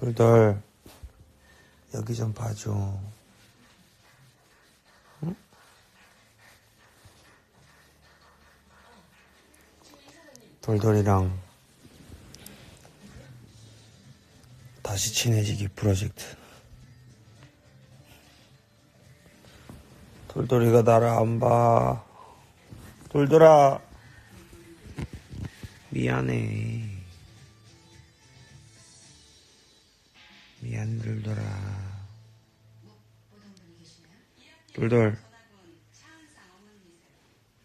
돌돌 여기 좀 봐줘. 응? 돌돌이랑 다시 친해지기 프로젝트. 돌돌이가 나를 안 봐. 돌돌아. 미안해. 돌돌아. 돌돌.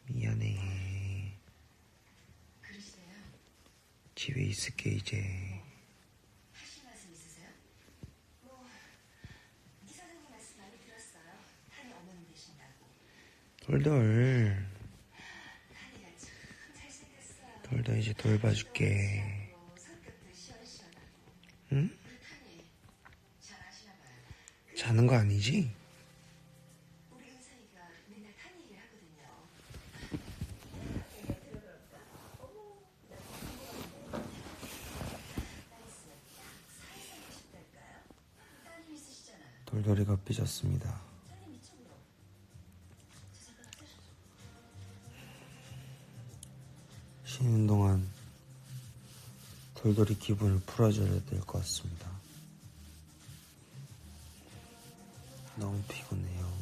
미안해. 집에 있을게, 이제. 돌돌. 돌돌 이제 돌봐줄게. 응? 자는 거 아니지? 돌돌이가 삐졌습니다. 쉬는 동안 돌돌이 기분을 풀어줘야 될 것 같습니다. 너무 피곤해요.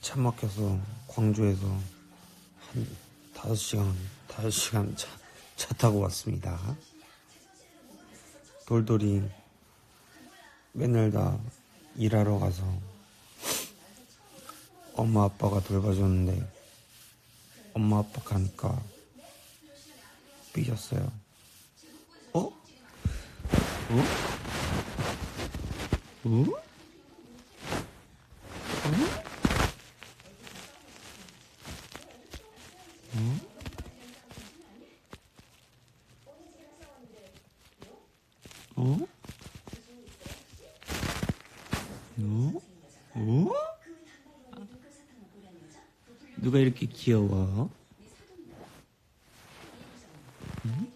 차 막혀서 광주에서 한 다섯 시간 다섯 시간 차, 차 타고 왔습니다. 돌돌이 맨날 다 일하러 가서 엄마 아빠가 돌봐줬는데 엄마 아빠 가니까 삐졌어요. 어? 어? 어? 어? 어? 어? 누가 이렇게 귀여워? 응?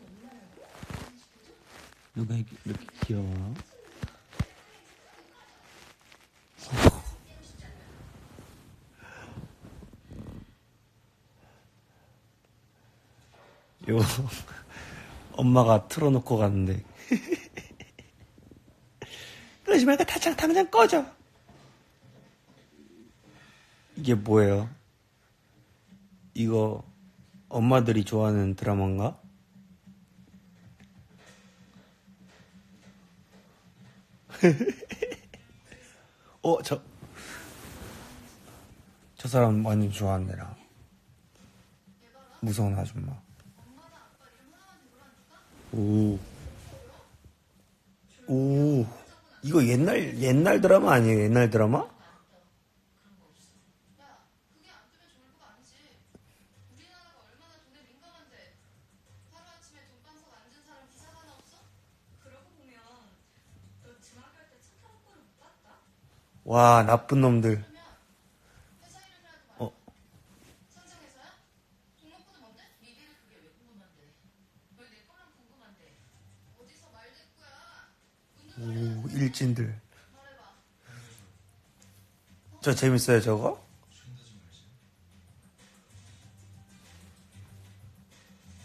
누가 이렇게 귀여워? 요 엄마가 틀어놓고 갔는데 그러지 말고 다장 당장 꺼져 이게 뭐예요? 이거 엄마들이 좋아하는 드라마인가? 어, 저, 저 사람 많이 좋아한대, 나. 무서운 아줌마. 오. 오. 이거 옛날, 옛날 드라마 아니에요? 옛날 드라마? 그게 안 뜨면 오, 일진들. 저 재밌어요, 저거?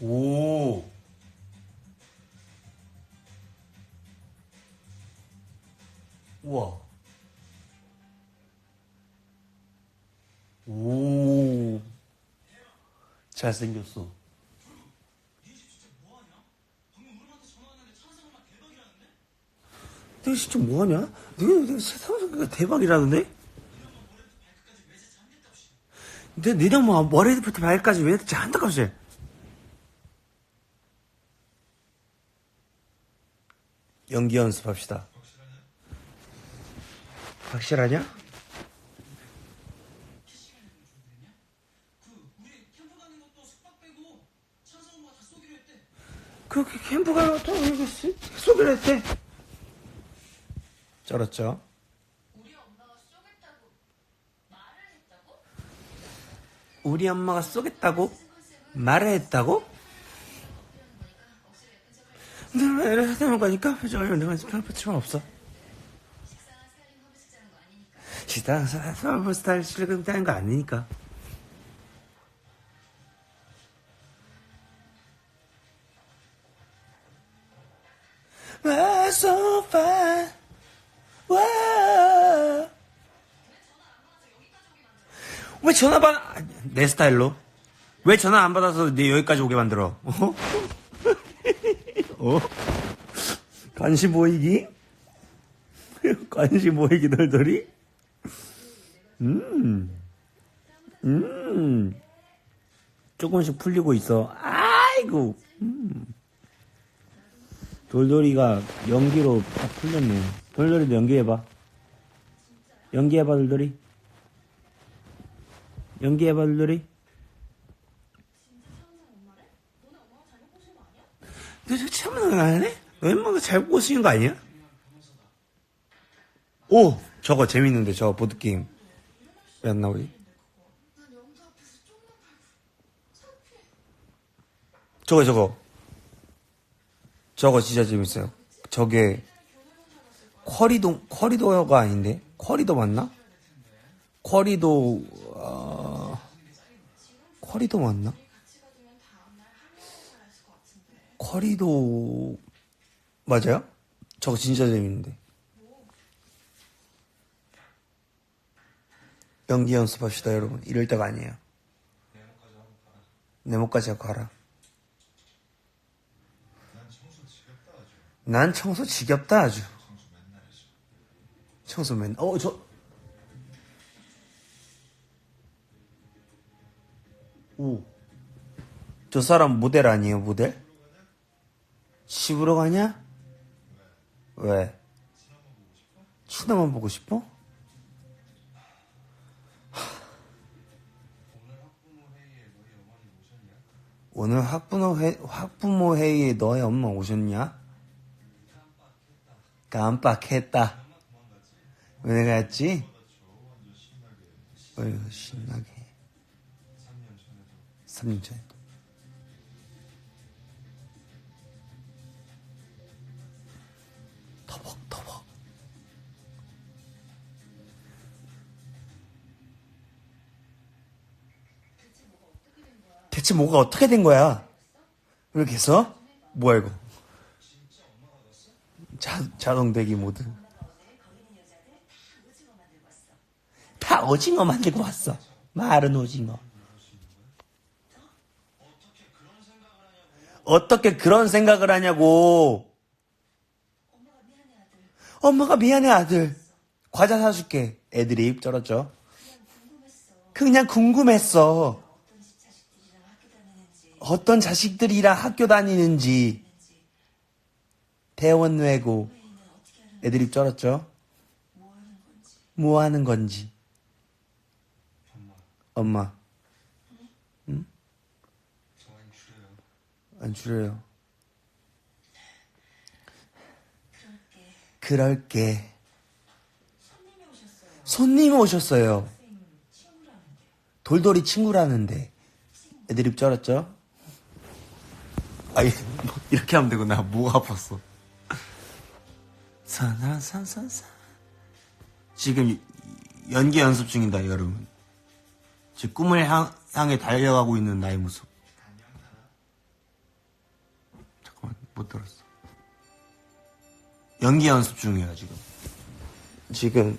오. 우와. 오. 잘생겼어. 너 진짜 뭐하냐? 너, 너 세상에 대박이라는데? 근데 니네 뭐 머리부터 발까지 왜 대체 한다고지? 연기 연습합시다. 확실하냐? 그렇게 캠프 가면 또 쏘- 쏘기로 했대. 쩔었죠? 우리 엄마가 쏘겠다고 말을 했다고? 우리 엄마가 쏘겠다고 말을 했다고? 내가 하다는 거니까 표정을 내가 지금 필요 없어. 식당 아니니까. 사람 스타일 실금 따는 거 아니니까. 전화? 아니, 내 스타일로. 왜 전화 안 받아서 내 여기까지 오게 만들어? 어? 어? 관심 보이기? 관심 보이기 널널이? 음. 음. 조금씩 풀리고 있어. 아이고. 음. 돌돌이가 연기로 다 풀렸네. 돌돌이도 연기해봐. 연기해봐, 돌돌이. 연기해봐, 돌돌이. 너 지금 참는 거 아니네? 웬만하면 잘 꼬시는 거 아니야? 오! 저거 재밌는데, 저거 보드게임. 왜 안 나오지? 저거, 저거. 저거 진짜 재밌어요. 저게, 쿼리도, 쿼리도가 아닌데? 쿼리도 맞나? 쿼리도, 어, 쿼리도 맞나? 쿼리도, 맞아요? 저거 진짜 재밌는데. 연기 연습합시다, 여러분. 이럴 때가 아니에요. 네모까지 하고 가라. 난 청소 지겹다, 아주. 청소 맨, 어, 저. 오. 저 사람 모델 아니에요, 모델? 집으로 가냐? 왜? 친엄마 보고 싶어? 오늘 학부모 회, 학부모 회의에 너희 엄마 오셨냐? 깜빡했다. 왜 갔지? 어휴, 신나게. 3년 전에도. 터벅터벅. 대체 뭐가 어떻게 된 거야? 이렇게 해서? 뭐야, 이거? 자, 자동대기 모드. 다 오징어 만들고 왔어. 마른 오징어. 어떻게 그런 생각을 하냐고. 엄마가 미안해, 아들. 과자 사줄게. 애들이 입 쩔었죠. 그냥 궁금했어. 어떤 자식들이랑 학교 다니는지. 대원 외고. 애들 입 쩔었죠. 뭐 하는 건지. 엄마. 안 줄여요. 그럴게. 손님이 오셨어요. 돌돌이 친구라는데. 애들 입 쩔었죠? 아니, 뭐 이렇게 하면 되구나. 뭐가 아팠어. 산산산산산. 지금 연기 연습 중이다, 여러분. 지금 꿈을 향, 향해 달려가고 있는 나의 모습. 잠깐만, 못 들었어. 연기 연습 중이에요, 지금. 지금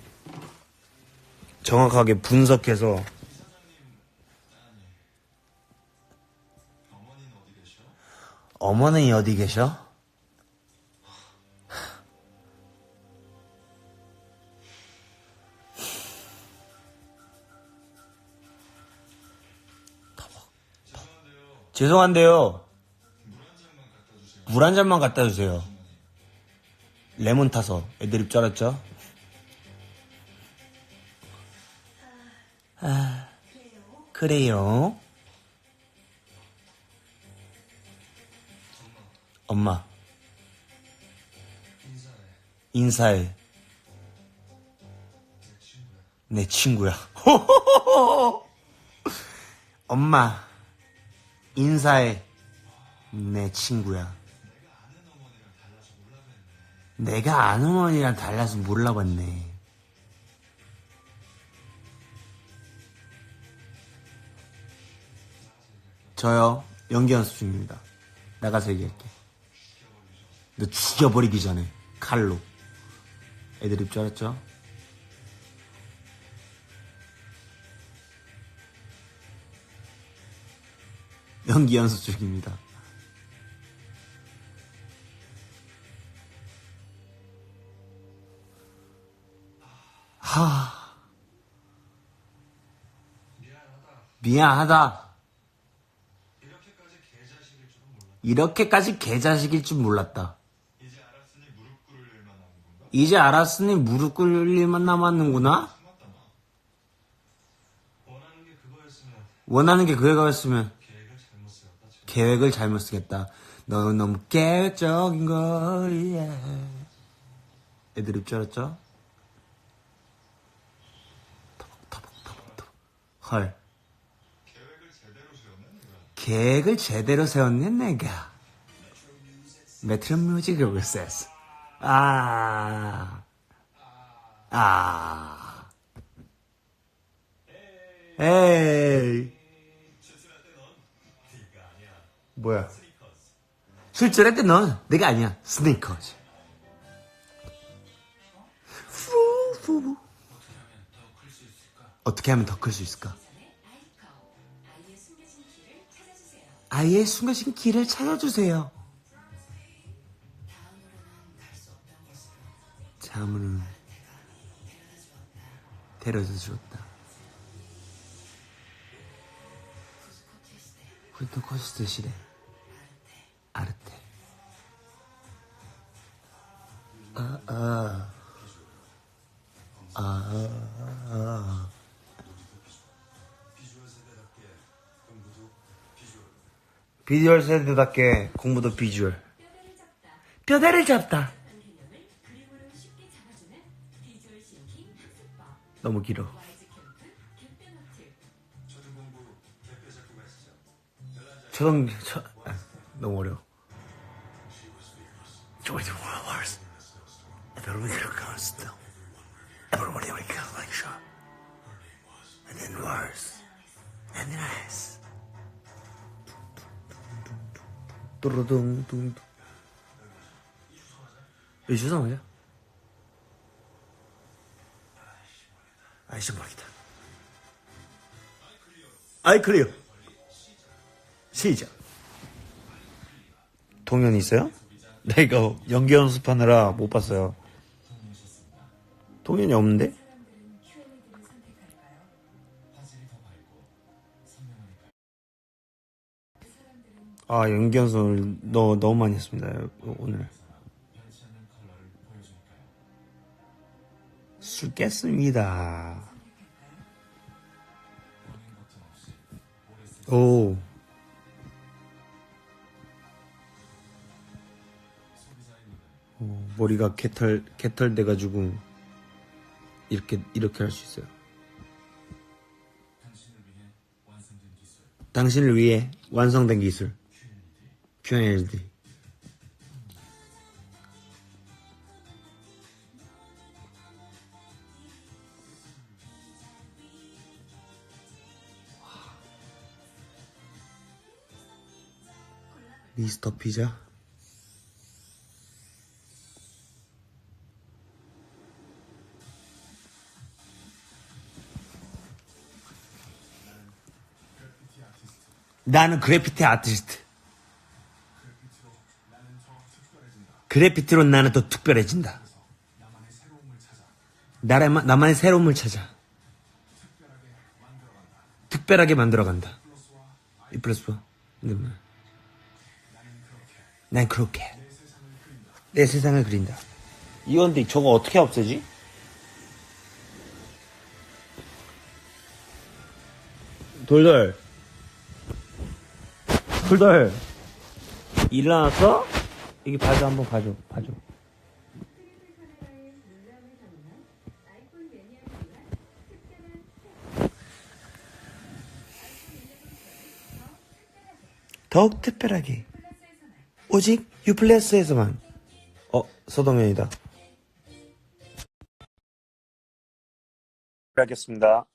정확하게 분석해서 어머니 어디 계셔? 죄송한데요. 물 한 잔만 갖다 주세요. 레몬 타서 애들 입 쩔었죠? 아, 그래요. 엄마. 인사해. 내 친구야. 엄마. 인사해. 내 친구야. 내가 아는 어머니랑 달라서 몰라봤네. 저요, 연기 연습 중입니다. 나가서 얘기할게. 너 죽여버리기 전에, 칼로. 애들 입줄 알았죠? 연기 연습 중입니다. 하. 미안하다. 이렇게까지 개자식일 줄 몰랐다. 이제 알았으니 무릎 꿇을 일만 남았는구나? 원하는 게 그거였으면 계획을 잘못 쓰겠다. 너는 너무 계획적인 거리에. 애들 입줄 알았죠? 터벅, 터벅, 터벅, 터벅. 헐. 계획을 제대로 세웠네 내가. 메트로 뮤직을 글쎄스. 아. 아. 에이. 때넌. 뭐야? 스니커스. 술자할 때넌 내가 아니야. 스니커즈. 푸푸. 어떻게 하면 더 클 수 있을까? 아이의 숨겨진 길을 찾아주세요. 다음으로는 데려다 주었다. 훌쩍 코스트 시대 아르테 아, 아. 아, 비주얼 세대답게 공부도 비주얼. 뼈대를 잡다. 너무 길어. 초등 초, 아, 너무 World Wars. Everybody comes down. Everybody 뚜루둥둥둥. 이 주성이야? 아이씨 모르겠다. 아이 클리어. 시작. 동현 있어요? 나 이거 연기 연습하느라 못 봤어요. 동현이 없는데? 아 연기 연습 너 너무 많이 했습니다 오늘. 술 깼습니다. 오. 어, 머리가 개털 개털 돼가지고 이렇게 이렇게 할 수 있어요. 당신을 위해 완성된 기술 QNLD. 미스터 피자. 나는 그래피티 아티스트. 그래피티로 나는 더 특별해진다. 나라만, 나만의 새로움을 찾아. 특별하게 만들어간다. 이 플러스 원. 근데 뭐야? 난 그렇게. 내 세상을 그린다. 이건데 저거 어떻게 없애지? 돌돌. 돌돌. 일어났어? 여기 봐줘, 한번 봐줘, 봐줘. 더욱 특별하게. 오직 유플레스에서만. 어, 서동현이다. 하겠습니다.